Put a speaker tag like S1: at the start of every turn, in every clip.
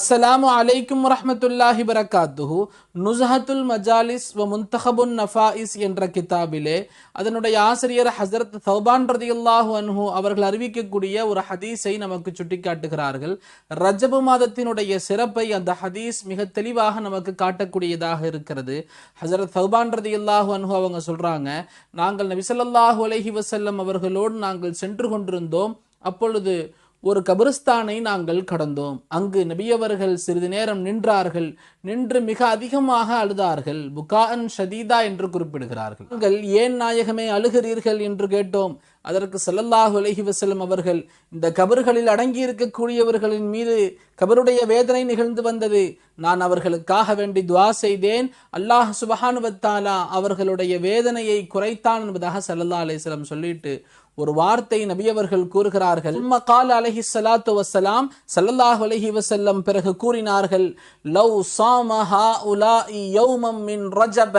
S1: அஸ்ஸலாமு அலைக்கும் வரஹ்மத்துல்லாஹி வரகாத்துஹு நுசஹத்துல் மஜாலிஸ் வ முன்தஹபுன் நஃபாயிஸ் என்ற கிதாபிலே அதனுடைய ஆசிரியர் ஹசரத் சௌபான் ரதியுல்லாஹு அன்ஹு அவர்கள் அறிவிக்கக்கூடிய ஒரு ஹதீஸை நமக்கு சுட்டிக்காட்டுகிறார்கள் ரஜபு மாதத்தினுடைய சிறப்பை அந்த ஹதீஸ் மிக தெளிவாக நமக்கு காட்டக்கூடியதாக இருக்கிறது ஹசரத் சௌபான் ரதியுல்லாஹு அன்ஹு அவங்க சொல்றாங்க நாங்கள் நபி அலஹி வசல்லம் அவர்களோடு நாங்கள் சென்று கொண்டிருந்தோம் அப்பொழுது ஒரு கபிரஸ்தானை நாங்கள் கடந்தோம். அங்கு நபியவர்கள் சிறிது நேரம் நின்றார்கள். நின்று மிக அதிகமாக அழுதார்கள். புகான் ஷதீதா என்று குறிப்பிடுகிறார்கள். நீங்கள் ஏன் நாயகமே அழுகிறீர்கள்? என்று கேட்டோம். அதற்கு செல்லல்லாஹு அலஹி வசலம் அவர்கள் இந்த கபர்களில் அடங்கி இருக்கக்கூடியவர்களின் மீது கபருடைய வேதனை நிகழ்ந்து வந்தது. நான் அவர்களுக்காக வேண்டி துவா செய்தேன். அல்லாஹ் சுபஹானுவத்தாலா அவர்களுடைய வேதனையை குறைத்தான் என்பதாக ஸல்லல்லாஹு அலைஹி சொல்லிட்டு ஒரு வார்த்தை நபியவர்கள் கூறுகிறார்கள். கால அலஹி சலாத்து வசலாம் சல்லல்லாஹு அலஹி வசல்லம் பிறகு கூறினார்கள் லவ் சாமஹா உலா யௌமம் மின் ரஜப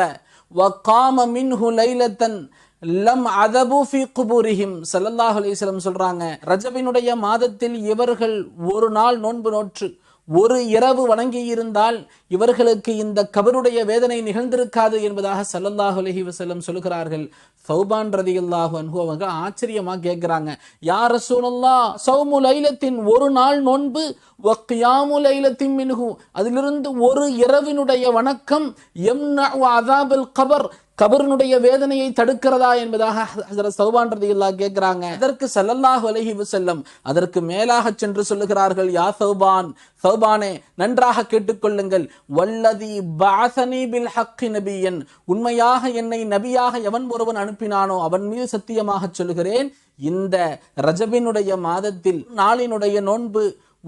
S1: வ காம மின்ஹு லைலத்தன் லம் அதபு ஃபி குபூரிஹிம் சல்லல்லாஹ் அலிஸ்லம் சொல்கிறாங்க ரஜபினுடைய மாதத்தில் இவர்கள் ஒரு நாள் நோன்பு நோற்று ஒரு இரவு வணங்கி இருந்தால் இவர்களுக்கு இந்த கபருடைய வேதனை நிகழ்ந்திருக்காது என்பதாக சல்லல்லாஹு அலஹி வசல்லம் சொல்கிறார்கள். சௌபான் ரதியல்லாஹு அன்ஹு அவங்க ஆச்சரியமாக கேட்குறாங்க யார் ரசூலல்லா சௌமு லைலத்தின் ஒரு நாள் நோன்பு வக்கியாமு லைலத்தின் மின்ஹு. அதிலிருந்து ஒரு இரவினுடைய வணக்கம் எம் அதாபல் கபர். கபருனுடைய வேதனையை தடுக்கிறதா என்பதாக ஹஜரத் சௌபான் ரதியுல்லாஹ் கேட்கிறாங்க அதற்கு ஸல்லல்லாஹு அலைஹி செல்லம் அதற்கு மேலாக சென்று சொல்லுகிறார்கள் யா சௌபான் சௌபானே நன்றாக கேட்டுக்கொள்ளுங்கள். வல்லதி பாசனி பில் ஹக்கி நபியன். உண்மையாக என்னை நபியாக எவன் ஒருவன் அனுப்பினானோ அவன் மீது சத்தியமாக சொல்லுகிறேன். இந்த ரஜபினுடைய மாதத்தில் நாளினுடைய நோன்பு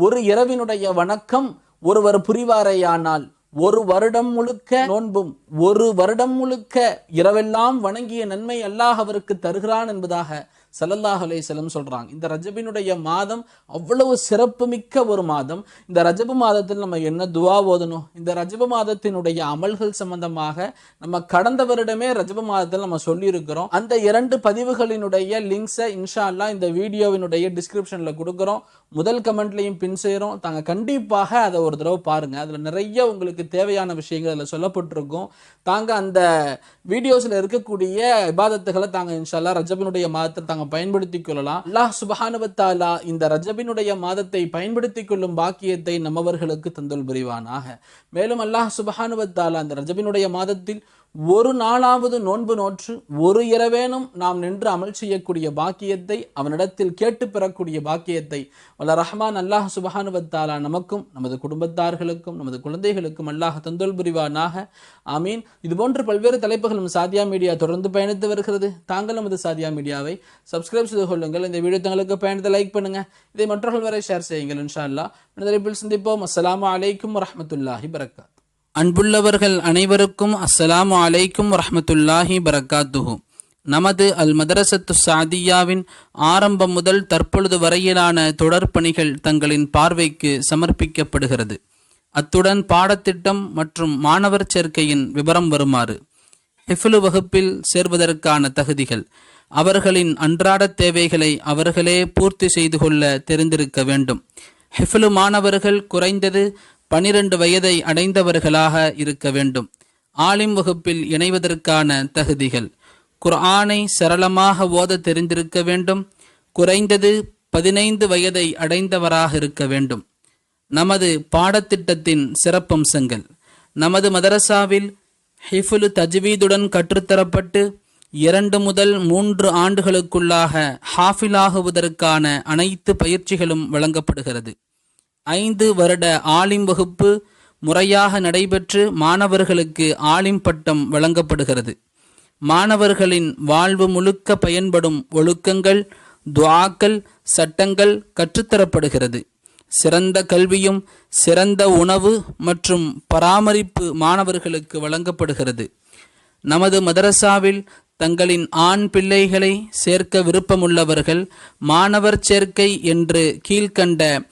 S1: ஒரு இரவினுடைய வணக்கம் ஒருவர் புரிவாரையானால் ஒரு வருடம் முழுக்க நோன்பும் ஒரு வருடம் முழுக்க இரவெல்லாம் வணங்கிய நன்மை அல்லாஹ் அவருக்கு தருகிறான் என்பதாக சல்லல்லாஹ் அலைஹிஸ்ஸலாம் சொல்கிறாங்க இந்த ரஜபினுடைய மாதம் அவ்வளவு சிறப்புமிக்க ஒரு மாதம். இந்த ரஜபு மாதத்தில் நம்ம என்ன துவா ஓதணும்? இந்த ரஜபு மாதத்தினுடைய அமல்கள் சம்பந்தமாக நம்ம கடந்த வருடமே ரஜபு மாதத்தில் நம்ம சொல்லியிருக்கிறோம். அந்த இரண்டு பதிவுகளினுடைய லிங்க்ஸை இன்ஷா அல்லா இந்த வீடியோவினுடைய டிஸ்கிரிப்ஷனில் கொடுக்குறோம். முதல் கமெண்ட்லையும் பின் செய்கிறோம் தாங்க கண்டிப்பாக அதை ஒரு தடவை பாருங்கள் அதில் நிறைய உங்களுக்கு தேவையான விஷயங்கள் அதில் சொல்லப்பட்டிருக்கும். தாங்க அந்த வீடியோஸில் இருக்கக்கூடிய விவாதத்துகளை தாங்க இன்ஷால்லா ரஜபினுடைய மாதத்தை தாங்க பயன்படுத்தி கொள்ளலாம். அல்லாஹ் சுபஹானுவத்தாலா இந்த ரஜபினுடைய மாதத்தை பயன்படுத்தி கொள்ளும் பாக்கியத்தை நம்மவர்களுக்கு தந்தல் புரிவானாக. மேலும் அல்லாஹ் சுபஹானுவத்தாலா அந்த ரஜபினுடைய மாதத்தில் ஒரு நாளாவது நோன்பு நோற்று ஒரு இரவேனும் நாம் நின்று அமல் செய்யக்கூடிய பாக்கியத்தை அவனிடத்தில் கேட்டு பெறக்கூடிய பாக்கியத்தை வல்ல ரஹ்மான் அல்லாஹ் சுபஹானுவத்தாலா நமக்கும் நமது குடும்பத்தார்களுக்கும் நமது குழந்தைகளுக்கும் அல்லாஹ் தந்தொல் புரிவானாக. ஆமீன். இதுபோன்று பல்வேறு தலைப்புகளும் சாதியா மீடியா தொடர்ந்து பயணித்து வருகிறது. தாங்கள் நமது சாதியா மீடியாவை சப்ஸ்கிரைப் செய்து கொள்ளுங்கள். இந்த வீடியோ தங்களுக்கு பயணத்தை லைக் பண்ணுங்க. இதை மற்றவர்கள் வரை ஷேர் செய்யுங்கள் இன்ஷா அல்லா தலைப்பில் சந்திப்போம். அஸ்ஸலாமு அலைக்கும் வரமத்துல்லாஹி வரகாத் அன்புள்ளவர்கள் அனைவருக்கும் அஸ்ஸலாமு அலைக்கும் வரஹமத்துல்லாஹி பரகாத்துஹு நமது அல் மதரசத்து சாதியாவின் ஆரம்பம் முதல் தற்பொழுது வரையிலான தொடர் பணிகள் தங்களின் பார்வைக்கு சமர்ப்பிக்கப்படுகிறது. அத்துடன் பாடத்திட்டம் மற்றும் மாணவர் சேர்க்கையின் விவரம் வருமாறு ஹிஃபுலு வகுப்பில் சேர்வதற்கான தகுதிகள் அவர்களின் அன்றாட தேவைகளை அவர்களே பூர்த்தி செய்து கொள்ள தெரிந்திருக்க வேண்டும். ஹிஃபுலு மாணவர்கள் குறைந்தது பனிரெண்டு வயதை அடைந்தவர்களாக இருக்க வேண்டும். ஆலிம் வகுப்பில் இணைவதற்கான தகுதிகள். குர்ஆனை சரளமாக ஓத தெரிந்திருக்க வேண்டும். குறைந்தது பதினைந்து வயதை அடைந்தவராக இருக்க வேண்டும். நமது பாடத்திட்டத்தின் சிறப்பம்சங்கள். நமது மதரசாவில் ஹிஃபுலு தஜ்வீதுடன் கற்றுத்தரப்பட்டு இரண்டு முதல் மூன்று ஆண்டுகளுக்குள்ளாக ஹாஃபிலாகுவதற்கான அனைத்து பயிற்சிகளும் வழங்கப்படுகிறது. ஐந்து வருட ஆலிம் வகுப்பு முறையாக நடைபெற்று மாணவர்களுக்கு ஆலிம் பட்டம் வழங்கப்படுகிறது. மாணவர்களின் வாழ்வு முழுக்க பயன்படும் ஒழுக்கங்கள் துவாக்கள் சட்டங்கள் கற்றுத்தரப்படுகிறது. சிறந்த கல்வியும் சிறந்த உணவு மற்றும் பராமரிப்பு மாணவர்களுக்கு வழங்கப்படுகிறது. நமது மதரசாவில் தங்களின் ஆண் பிள்ளைகளை சேர்க்க விருப்பமுள்ளவர்கள் மாணவர் சேர்க்கை என்று கீழ்கண்ட